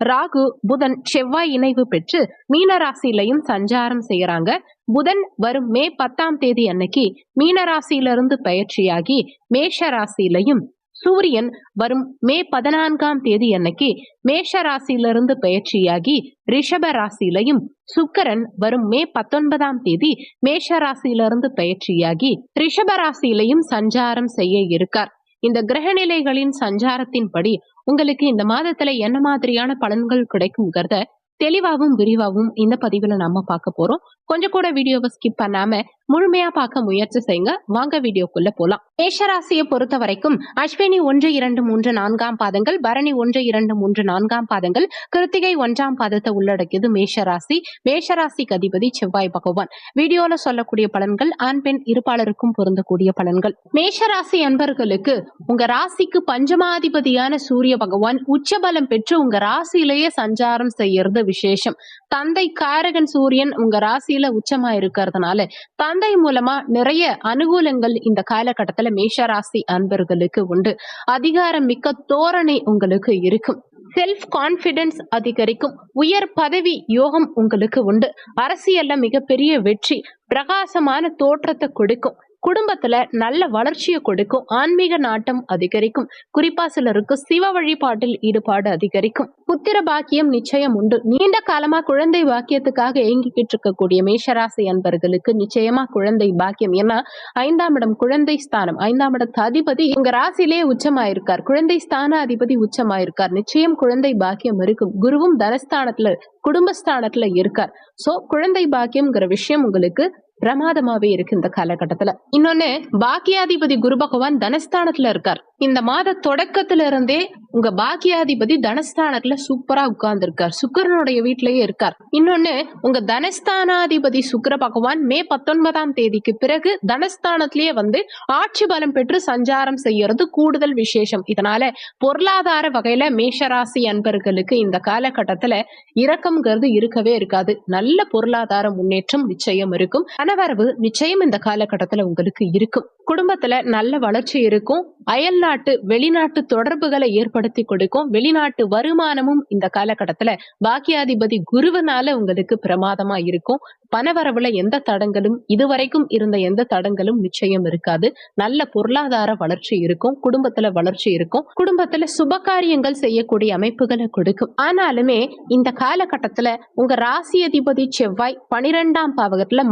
ராகு புதன் செவ்வாய் இணைவு பெற்று மீனராசிலையும் சஞ்சாரம் செய்யறாங்க புதன் வரும் மே பத்தாம் தேதி அன்னைக்கு மீனராசியிலிருந்து பயிற்சியாகி மேஷ ராசியிலையும் சூரியன் வரும் மே பதினான்காம் தேதி அன்னைக்கு மேஷ ராசியிலிருந்து பயிற்சியாகி ரிஷப ராசியிலையும் சுக்கரன் வரும் மே பத்தொன்பதாம் தேதி மேஷ ராசியிலிருந்து பயிற்சியாகி ரிஷப ராசியிலையும் சஞ்சாரம் செய்ய இருக்கார். இந்த கிரகநிலைகளின் சஞ்சாரத்தின்படி உங்களுக்கு இந்த மாதத்துல என்ன மாதிரியான பலன்கள் கிடைக்குங்கிறத தெளிவாகவும் விரிவாகவும் இந்த பதிவுல நம்ம பார்க்க போறோம். கொஞ்சம் கூட வீடியோவை ஸ்கிப் பண்ணாம முழுமையா பார்க்க முயற்சி செய்யுங்க. வாங்க வீடியோக்குள்ள போலாம். மேஷராசியை பொறுத்த வரைக்கும் அஸ்வினி ஒன்று இரண்டு மூன்று நான்காம் பாதங்கள் பரணி ஒன்று இரண்டு மூன்று நான்காம் பாதங்கள் கிருத்திகை ஒன்றாம் பாதத்தை உள்ளடக்கியது மேஷராசி. மேஷராசிக்கு அதிபதி செவ்வாய் பகவான். வீடியோல சொல்லக்கூடிய பலன்கள் ஆண் பெண் இருப்பாளருக்கும் பொருந்தக்கூடிய பலன்கள். மேஷராசி அன்பர்களுக்கு உங்க ராசிக்கு பஞ்சமாதிபதியான சூரிய பகவான் உச்சபலம் பெற்று உங்க ராசியிலேயே சஞ்சாரம் செய்யறது விசேஷம். தந்தை காரகன் சூரியன் உங்க ராசியில உச்சமா இருக்கிறதுனால தந்தை மூலமா நிறைய அனுகூலங்கள் இந்த காலகட்டத்துல மேஷராசி அன்பர்களுக்கு உண்டு. அதிகாரம் மிக்க தோரணை உங்களுக்கு இருக்கும். செல்ஃப் கான்பிடன்ஸ் அதிகரிக்கும். உயர் பதவி யோகம் உங்களுக்கு உண்டு. அரசியல்ல மிகப்பெரிய வெற்றி பிரகாசமான தோற்றத்தை கொடுக்கும். குடும்பத்துல நல்ல வளர்ச்சியை கொடுக்கும். ஆன்மீக நாட்டம் அதிகரிக்கும். குறிப்பா சிலருக்கு சிவ வழிபாட்டில் ஈடுபாடு அதிகரிக்கும். புத்திர பாக்கியம் நிச்சயம் உண்டு. நீண்ட காலமா குழந்தை பாக்கியத்துக்காக ஏங்கிக்கிட்டு இருக்கக்கூடிய மேஷராசி அன்பர்களுக்கு நிச்சயமா குழந்தை பாக்கியம். ஏன்னா ஐந்தாம் இடம் குழந்தை ஸ்தானம். ஐந்தாம் இடத்து அதிபதி உங்க ராசிலேயே உச்சமாயிருக்கார். குழந்தை ஸ்தான அதிபதி உச்சமாயிருக்கார். நிச்சயம் குழந்தை பாக்கியம் இருக்கும். குருவும் தனஸ்தானத்துல குடும்பஸ்தானத்துல இருக்கார். சோ குழந்தை பாக்கியம்ங்கிற விஷயம் உங்களுக்கு பிரமாதமாவே இருக்கு இந்த காலகட்டத்துல. இன்னொன்னு பாக்கியாதிபதி குரு பகவான் தனஸ்தானத்துல இருக்கார். இந்த மாத தொடக்கத்துல இருந்தே உங்க பாக்கியாதிபதி தனஸ்தானத்துல சூப்பரா உட்கார்ந்து இருக்கார் சுக்கரனுடைய வீட்டிலேயே இருக்கார். இன்னொன்னு உங்க தனஸ்தானாதிபதி சுக்கர பகவான் மே பத்தொன்பதாம் தேதிக்கு பிறகு தனஸ்தானத்திலேயே வந்து ஆட்சி பலம் பெற்று சஞ்சாரம் செய்யறது கூடுதல் விசேஷம். இதனால பொருளாதார வகையில மேஷராசி அன்பர்களுக்கு இந்த காலகட்டத்துல இரக்கம்ங்கிறது இருக்கவே இருக்காது. நல்ல பொருளாதார முன்னேற்றம் நிச்சயம் இருக்கும். பணவரவு நிச்சயம் இந்த காலகட்டத்துல உங்களுக்கு இருக்கும். குடும்பத்துல நல்ல வளர்ச்சி இருக்கும். அயல் நாட்டு வெளிநாட்டு தொடர்புகளை ஏற்படுத்தி கொடுக்கும். வெளிநாட்டு வருமானமும் இந்த காலகட்டத்துல பாக்கியாதிபதி குருவனால உங்களுக்கு பிரமாதமா இருக்கும். பணவரவுல எந்த தடங்களும் இதுவரைக்கும் இருந்த எந்த தடங்களும் நிச்சயம் இருக்காது. நல்ல பொருளாதார வளர்ச்சி இருக்கும். குடும்பத்துல வளர்ச்சி இருக்கும். குடும்பத்துல சுபகாரியங்கள் செய்யக்கூடிய அமைப்புகளை கொடுக்கும். ஆனாலுமே இந்த காலகட்டத்துல உங்க ராசி அதிபதி செவ்வாய் பனிரெண்டாம் பாவகத்துல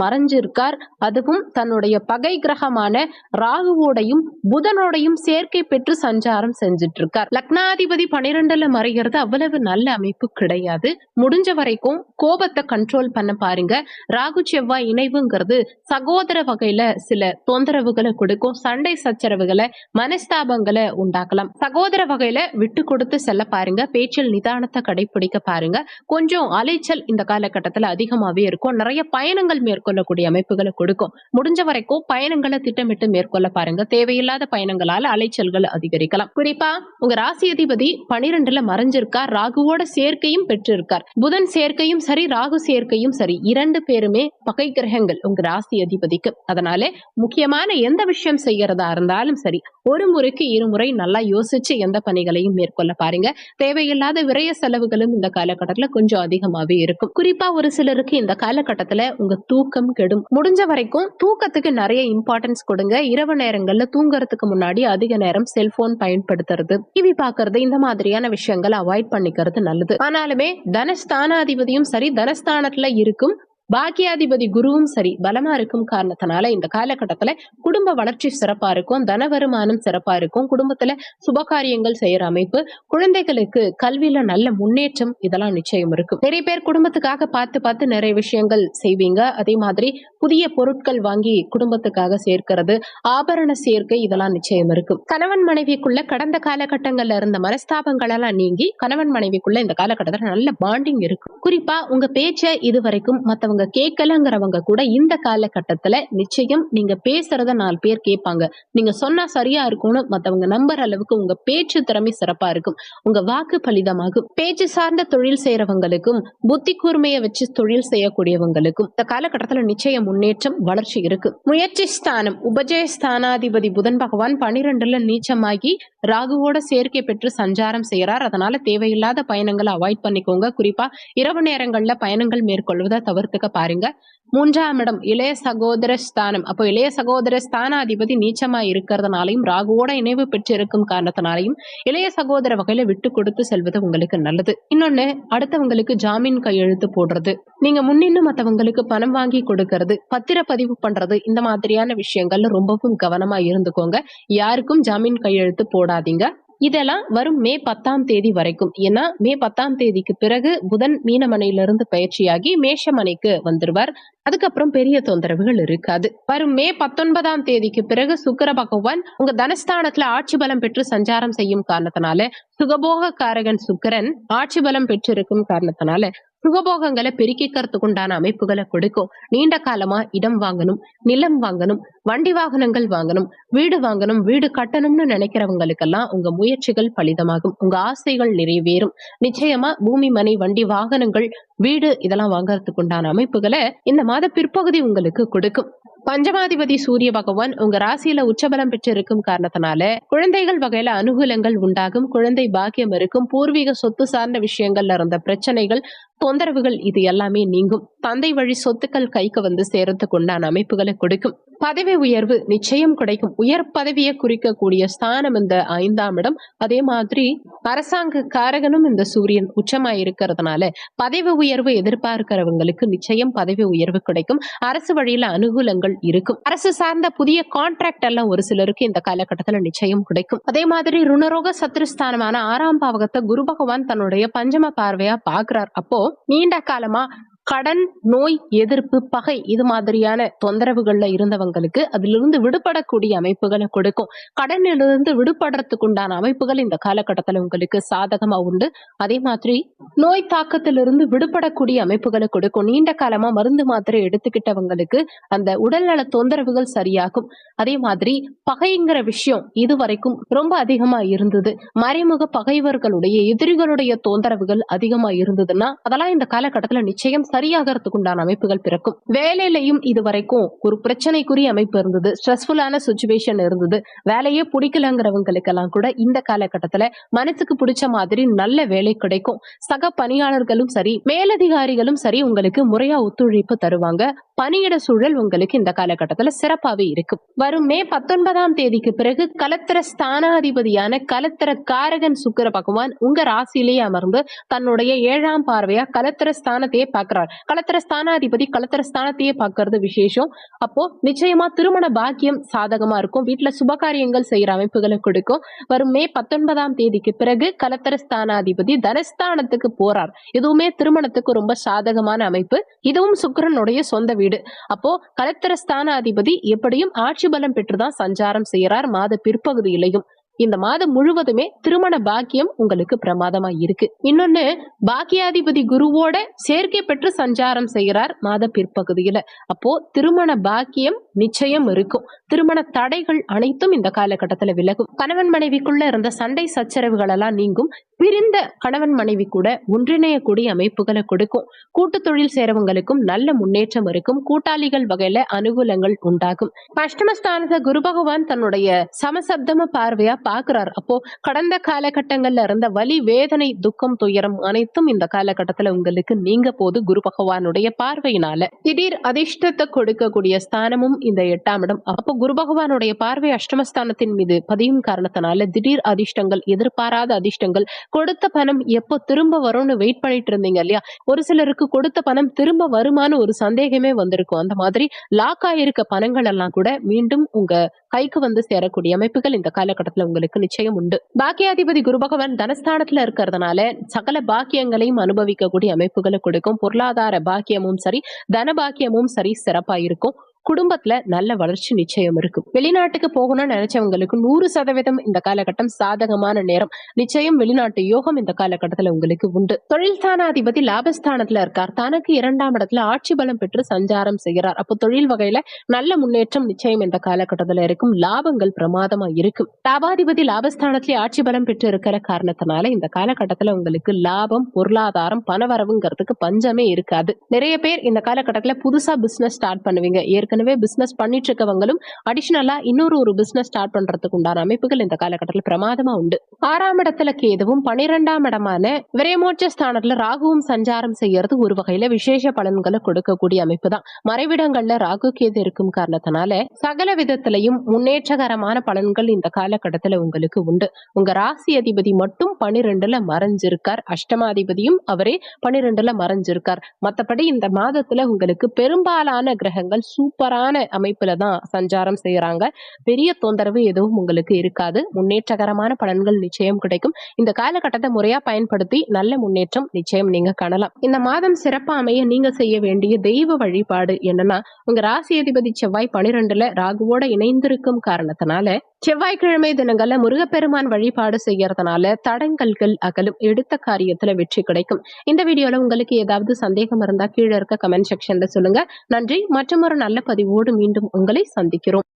இருக்கார் அதுவும் தன்னுடைய பகை கிரகமான ராகுவோடையும் புதனோடையும் சேர்க்கை பெற்று சஞ்சாரம் செஞ்சுட்டு இருக்கார் லக்னாதிபதி பனிரெண்டுல மறைகிறது அவ்வளவு நல்ல அமைப்பு கிடையாது. முடிஞ்ச வரைக்கும் கோபத்தை கண்ட்ரோல் பண்ண பாருங்க. ராகு செவ்வாய் இணைவுங்கிறது சகோதர வகையில சில தொந்தரவுகளை கொடுக்கும். சண்டை சச்சரவுகளை மனஸ்தாபங்களை உண்டாக்கலாம். சகோதர வகையில விட்டு கொடுத்து செல்ல பாருங்க. பேச்சில் நிதானத்தை கடைபிடிக்க பாருங்க. கொஞ்சம் அலைச்சல் இந்த காலகட்டத்துல அதிகமாவே இருக்கும். நிறைய பயணங்கள் மேற்கொள்ளக்கூடிய அமைப்புகளை கொடுக்கும். முடிஞ்ச வரைக்கும் பயணங்களை திட்டமிட்டு மேற்கொள்ள பாருங்க. தேவையில்லாத பயணங்களால அலைச்சல்கள் அதிகரிக்கலாம். குறிப்பா உங்க ராசி அதிபதி பனிரெண்டுல மறைஞ்சிருக்கார். ராகுவோட சேர்க்கையும் பெற்றிருக்கார். புதன் சேர்க்கையும் சரி ராகு சேர்க்கையும் சரி. இரண்டு பேருமே பகை கிரகங்கள் உங்க ராசி அதிபதிக்கு அதனால முக்கியமான எந்த விஷயம் செய்யறதா இருந்தாலும் சரி ஒரு முறைக்கு இருமுறை நல்லா யோசிச்சு எந்த பணிகளையும் மேற்கொள்ள பாருங்க. தேவையில்லாத விரய செலவுகளும் இந்த காலகட்டத்துல கொஞ்சம் அதிகமாவே இருக்கும். குறிப்பா ஒரு சிலருக்கு இந்த காலகட்டத்துல உங்க தூக்கம் கெடும் முடிஞ்ச வரைக்கும் தூக்கத்துக்கு நிறைய இம்பார்ட்டன்ஸ் கொடுங்க. இரவு நேரங்கள்ல தூங்குறதுக்கு முன்னாடி அதிக நேரம் செல்போன் பயன்படுத்துறது. டிவி பாக்குறது இந்த மாதிரியான விஷயங்களை அவாய்ட் பண்ணிக்கிறது நல்லது. ஆனாலுமே தனஸ்தானாதிபதியும் சரி தனஸ்தானத்துல இருக்கும் பாக்கியாதிபதி குருவும் சரி பலமா இருக்கும் காரணத்தினால இந்த காலகட்டத்துல குடும்ப வளர்ச்சி சிறப்பா இருக்கும் தன வருமானம் சிறப்பா இருக்கும் குடும்பத்துல சுபகாரியங்கள் செய்யற அமைப்பு குழந்தைகளுக்கு கல்வியில நல்ல முன்னேற்றம் இதெல்லாம் நிச்சயம் இருக்கும். நிறைய பேர் குடும்பத்துக்காக பார்த்து பார்த்து நிறைய விஷயங்கள் செய்வீங்க. அதே மாதிரி புதிய பொருட்கள் வாங்கி குடும்பத்துக்காக சேர்க்கிறது ஆபரண சேர்க்கை இதெல்லாம் நிச்சயம் இருக்கும். கணவன் மனைவிக்குள்ள கடந்த காலகட்டங்கள்ல இருந்த மனஸ்தாபங்கள் எல்லாம் நீங்கி கணவன் மனைவிக்குள்ள இந்த காலகட்டத்துல நல்ல பாண்டிங் இருக்கும். குறிப்பா உங்க பேச்சை இது வரைக்கும் மத்தவங்க அவங்க கேட்கலங்கிறவங்க கூட இந்த காலகட்டத்துல நிச்சயம் நீங்க பேசுறத நாலு பேர் கேட்பாங்க. நீங்க சொன்னா சரியா இருக்கும்னு மத்தவங்க நம்புற அளவுக்கு உங்க பேச்சு திறமை சிறப்பா இருக்கும். உங்க வாக்கு பலிதமாகும். பேச்சு சார்ந்த தொழில் செய்யறவங்களுக்கும் புத்தி கூர்மையை வச்சு தொழில் செய்யக்கூடியவங்களுக்கும் இந்த காலகட்டத்துல நிச்சயம் முன்னேற்றம் வளர்ச்சி இருக்கு. முயற்சி ஸ்தானம். உபஜய ஸ்தானாதிபதி புதன் பகவான் பனிரெண்டுல நீச்சமாகி ராகுவோட சேர்க்கை பெற்று சஞ்சாரம் செய்யறார் அதனால தேவையில்லாத பயணங்களை அவாய்ட் பண்ணிக்கோங்க. குறிப்பா இரவு நேரங்கள்ல பயணங்கள் மேற்கொள்வதை தவிர்த்துக்க பாருங்க. மூன்றாம் இடம் இளைய சகோதர ஸ்தானம். அப்போ இளைய சகோதர ஸ்தானாதிபதி நீச்சமா இருக்கிறதுனாலையும் ராகுவோட இணைவு பெற்று இருக்கும் காரணத்தினாலையும் இளைய சகோதர வகையில விட்டு கொடுத்து செல்வது உங்களுக்கு நல்லது. இன்னொன்னு அடுத்தவங்களுக்கு ஜாமீன் கையெழுத்து போடுறது. நீங்க முன்னின்னு மத்தவங்களுக்கு பணம் வாங்கி கொடுக்கறது பத்திரப்பதிவு பண்றது இந்த மாதிரியான விஷயங்கள்ல ரொம்பவும் கவனமா இருந்துக்கோங்க. யாருக்கும் ஜாமீன் கையெழுத்து போடாதீங்க. இதெல்லாம் வரும் மே பத்தாம் தேதி வரைக்கும். ஏன்னா மே பத்தாம் தேதிக்கு பிறகு புதன் மீனமனையிலிருந்து பயிற்சியாகி மேஷமனைக்கு வந்துருவார். அதுக்கப்புறம் பெரிய தொந்தரவுகள் இருக்காது. வரும் மே பத்தொன்பதாம் தேதிக்கு பிறகு சுக்கர பகவான் உங்க தனஸ்தானத்துல ஆட்சி பலம் பெற்று சஞ்சாரம் செய்யும் காரணத்தினால சுகபோக காரகன் சுக்கிரன் ஆட்சி பலம் பெற்றிருக்கும் காரணத்தினால சுகபோகங்களை பெருக்கிக்கிறதுக்கு உண்டான அமைப்புகளை கொடுக்கும். நீண்ட காலமா இடம் வாங்கணும் நிலம் வாங்கணும் வண்டி வாகனங்கள் வாங்கணும் வீடு வாங்கணும் வீடு கட்டணும்னு நினைக்கிறவங்களுக்கெல்லாம் உங்க முயற்சிகள் பலிதமாகும். உங்க ஆசைகள் நிறைவேறும். நிச்சயமா பூமி மனை வண்டி வாகனங்கள் வீடு இதெல்லாம் வாங்கறதுக்கு உண்டான அமைப்புகளை இந்த மாத பிற்பகுதி உங்களுக்கு கொடுக்கும். பஞ்சமாதிபதி சூரிய பகவான் உங்க ராசியில உச்சபலம் பெற்று இருக்கும் காரணத்தினால குழந்தைகள் வகையில அனுகூலங்கள் உண்டாகும் குழந்தை பாக்கியம் இருக்கும் பூர்வீக சொத்து சார்ந்த விஷயங்கள்ல இருந்த பிரச்சனைகள் தொந்தரவுகள் இது எல்லாமே நீங்கும். தந்தை வழி சொத்துக்கள் கைக்கு வந்து சேரத்துக்கு உண்டான அமைப்புகளை கொடுக்கும். பதவி உயர்வு நிச்சயம் கிடைக்கும். உயர் பதவியை குறிக்கக்கூடிய ஸ்தானம் இந்த ஐந்தாம் இடம். அதே மாதிரி அரசாங்க காரகனும் இந்த சூரியன் உச்சமா இருக்கிறதுனால பதவி உயர்வு எதிர்பார்க்கிறவங்களுக்கு நிச்சயம் பதவி உயர்வு கிடைக்கும். அரசு வழியில அனுகூலங்கள் இருக்கும். அரசு சார்ந்த புதிய கான்ட்ராக்ட் எல்லாம் ஒரு சிலருக்கு இந்த காலகட்டத்துல நிச்சயம் கிடைக்கும். அதே மாதிரி ருணரோக சத்ருஸ்தானமான ஆறாம் பாவகத்தை குரு பகவான் தன்னுடைய பஞ்சம பார்வையா பாக்குறார் அப்போ நீண்ட காலமா கடன் நோய் எதிர்ப்பு பகை இது மாதிரியான தொந்தரவுகள்ல இருந்தவங்களுக்கு அதிலிருந்து விடுபடக்கூடிய அமைப்புகளை கொடுக்கும். கடனிலிருந்து விடுபடுறதுக்கு உண்டான அமைப்புகள் இந்த காலகட்டத்துல உங்களுக்கு சாதகமா உண்டு. அதே மாதிரி நோய் தாக்கத்திலிருந்து விடுபடக்கூடிய அமைப்புகளை கொடுக்கும். நீண்ட காலமா மருந்து மாத்திரை எடுத்துக்கிட்டவங்களுக்கு அந்த உடல்நல தொந்தரவுகள் சரியாகும். அதே மாதிரி பகைங்கிற விஷயம் இது வரைக்கும் ரொம்ப அதிகமா இருந்தது. மறைமுக பகைவர்களுடைய எதிரிகளுடைய தொந்தரவுகள் அதிகமா இருந்ததுன்னா அதெல்லாம் இந்த காலகட்டத்துல நிச்சயம் சரியாகிறதுக்கு உண்டான அமைப்புகள் பிறக்கும். வேலையிலையும் இதுவரைக்கும் ஒரு பிரச்சனைக்குரிய அமைப்பு இருந்தது. ஸ்ட்ரெஸ்ஃபுல்லான சுச்சுவேஷன் இருந்தது. வேலையே பிடிக்கலங்கிறவங்களுக்கெல்லாம் கூட இந்த காலகட்டத்துல மனசுக்கு பிடிச்ச மாதிரி நல்ல வேலை கிடைக்கும். சக பணியாளர்களும் சரி மேலதிகாரிகளும் சரி உங்களுக்கு முறையா ஒத்துழைப்பு தருவாங்க. பணியிட சூழல் உங்களுக்கு இந்த காலகட்டத்துல சிறப்பாவே இருக்கும். வரும் மே பத்தொன்பதாம் தேதிக்கு பிறகு கலத்திர ஸ்தானாதிபதியான கலத்திர காரகன் சுக்கிர பகவான் உங்க ராசியிலேயே அமர்ந்து தன்னுடைய ஏழாம் பார்வையா கலத்திர ஸ்தானத்தையே பார்க்கிறார். கலத்திர ஸ்தானாதிபதி கலத்திர ஸ்தானத்தையே பார்க்கறது விசேஷம். அப்போ நிச்சயமா திருமண பாக்கியம் சாதகமா இருக்கும். வீட்டுல சுபகாரியங்கள் செய்யற அமைப்புகளை கொடுக்கும். வரும் மே பத்தொன்பதாம் தேதிக்கு பிறகு கலத்தர ஸ்தானாதிபதி தனஸ்தானத்துக்கு போறார். இதுவுமே திருமணத்துக்கு ரொம்ப சாதகமான அமைப்பு. இதுவும் சுக்கிரனுடைய சொந்த வீடு. அப்போ கலத்தர ஸ்தானாதிபதி எப்படியும் ஆட்சி பலம் பெற்றுதான் சஞ்சாரம் செய்யறார் மாத பிற்பகுதியிலையும். இந்த மாதம் முழுவதுமே திருமண பாக்கியம் உங்களுக்கு பிரமாதமா இருக்கு. இன்னொன்னு பாக்கியாதிபதி குருவோட சேர்க்கை பெற்று சஞ்சாரம் செய்கிறார் மாத பிற்பகுதியில. அப்போ திருமண பாக்கியம் நிச்சயம் இருக்கும். திருமண தடைகள் அனைத்தும் இந்த காலகட்டத்துல விலகும். கணவன் மனைவிக்குள்ள இருந்த சண்டை சச்சரவுகள் எல்லாம் நீங்கும். பிரிந்த கணவன் மனைவி கூட ஒன்றிணையக்கூடிய அமைப்புகளை கொடுக்கும். கூட்டு தொழில் சேரவங்களுக்கும் நல்ல முன்னேற்றம் இருக்கும். கூட்டாளிகள் வகையில அனுகூலங்கள் உண்டாகும். அஷ்டமஸ்தானத்தை குரு பகவான் தன்னுடைய சமசப்தம பார்வையா பாக்குறார் அப்போ கடந்த காலகட்டங்கள்ல இருந்த வலி வேதனை துக்கம் துயரம் அனைத்தும் இந்த காலகட்டத்துல உங்களுக்கு நீங்க போது குரு பகவானுடைய பார்வையினால. திடீர் அதிர்ஷ்டத்தை கொடுக்கக்கூடிய ஸ்தானமும் இந்த எட்டாம் இடம். அப்போ குரு பகவானுடைய பார்வை அஷ்டமஸ்தானத்தின் மீது பதியும் காரணத்தினால திடீர் அதிர்ஷ்டங்கள் எதிர்பாராத அதிர்ஷ்டங்கள் கொடுத்த பணம் எப்போ திரும்ப வரும்னு வெயிட் பண்ணிட்டு இருந்தீங்க இல்லையா? ஒரு சிலருக்கு கொடுத்த பணம் திரும்ப வருமானு ஒரு சந்தேகமே வந்திருக்கும். அந்த மாதிரி லாக் ஆயிருக்க பணங்கள் எல்லாம் கூட மீண்டும் உங்க கைக்கு வந்து சேரக்கூடிய அமைப்புகள் இந்த காலகட்டத்தில் உங்களுக்கு நிச்சயம் உண்டு. பாக்கியாதிபதி குரு பகவான் தனஸ்தானத்துல இருக்கிறதுனால சகல பாக்கியங்களையும் அனுபவிக்கக்கூடிய அமைப்புகளை கொடுக்கும். பொருளாதார பாக்கியமும் சரி தன பாக்கியமும் சரி சிறப்பா இருக்கும். குடும்பத்துல நல்ல வளர்ச்சி நிச்சயம் இருக்கும். வெளிநாட்டுக்கு போகணும்னு நினைச்சவங்களுக்கு நூறு சதவீதம் இந்த காலகட்டம் சாதகமான நேரம். நிச்சயம் வெளிநாட்டு யோகம் இந்த காலகட்டத்துல உங்களுக்கு உண்டு. தொழில் ஸ்தானாதிபதி லாபஸ்தானத்துல இருக்கார். தனக்கு இரண்டாம் இடத்துல ஆட்சி பலம் பெற்று சஞ்சாரம் செய்கிறார். அப்போ தொழில் வகையில நல்ல முன்னேற்றம் நிச்சயம் இந்த காலகட்டத்துல இருக்கும். லாபங்கள் பிரமாதமா இருக்கும். லாபாதிபதி லாபஸ்தானத்திலே ஆட்சி பலம் பெற்று இருக்கிற காரணத்தினால இந்த காலகட்டத்துல உங்களுக்கு லாபம் பொருளாதாரம் பணவரவுங்கிறதுக்கு பஞ்சமே இருக்காது. நிறைய பேர் இந்த காலகட்டத்துல புதுசா பிசினஸ் ஸ்டார்ட் பண்ணுவீங்க. ஏற்கனவே ஏற்கனவே பிஸ்னஸ் பண்ணிட்டு இருக்கவங்களும் அடிஷனலா இன்னொரு ஒரு பிஸ்னஸ் ஸ்டார்ட் பண்றதுக்கு உண்டான அமைப்புகள் இந்த காலகட்டத்தில் பிரமாதமா உண்டு. ஆறாம் இடத்துல கேதுவும் பனிரெண்டாம் இடமான விரைமோட்ச ஸ்தானத்துல ராகுவும் சஞ்சாரம் செய்யறது ஒரு வகையில விசேஷ பலன்களை கொடுக்கக்கூடிய அமைப்பு தான் மறைவிடங்கள்ல ராகு கேது இருக்கும் காரணத்தினால சகல விதத்திலையும் முன்னேற்றகரமான பலன்கள் இந்த காலகட்டத்துல உங்களுக்கு உண்டு. உங்க ராசி அதிபதி மட்டும் பனிரெண்டுல மறைஞ்சிருக்கார். அஷ்டமாதிபதியும் அவரே பனிரெண்டுல மறைஞ்சிருக்கார். மற்றபடி இந்த மாதத்துல உங்களுக்கு பெரும்பாலான கிரகங்கள் சூப்பர் சூப்பரான அமைப்புல தான் சஞ்சாரம் செய்யறாங்க பெரிய தொந்தரவு எதுவும் உங்களுக்கு இருக்காது. முன்னேற்றகரமான பலன்கள் நிச்சயம் கிடைக்கும். இந்த காலகட்டத்தை முறையா பயன்படுத்தி நல்ல முன்னேற்றம் நிச்சயம் நீங்க காணலாம். இந்த மாதம் சிறப்பா அமைய நீங்க செய்ய வேண்டிய தெய்வ வழிபாடு என்னன்னா உங்க ராசி அதிபதி செவ்வாய் பனிரெண்டுல ராகுவோட இணைந்திருக்கும் காரணத்தினால செவ்வாய்க்கிழமை தினங்கள்ல முருகப்பெருமான் வழிபாடு செய்யறதுனால தடங்கல்கள் அகலும் எடுத்த காரியத்துல வெற்றி கிடைக்கும். இந்த வீடியோல உங்களுக்கு ஏதாவது சந்தேகம் இருந்தா கீழே இருக்க கமெண்ட் செக்ஷன்ல சொல்லுங்க. நன்றி. மற்றும் ஒரு நல்ல பதிவோடு மீண்டும் உங்களை சந்திக்கிறோம்.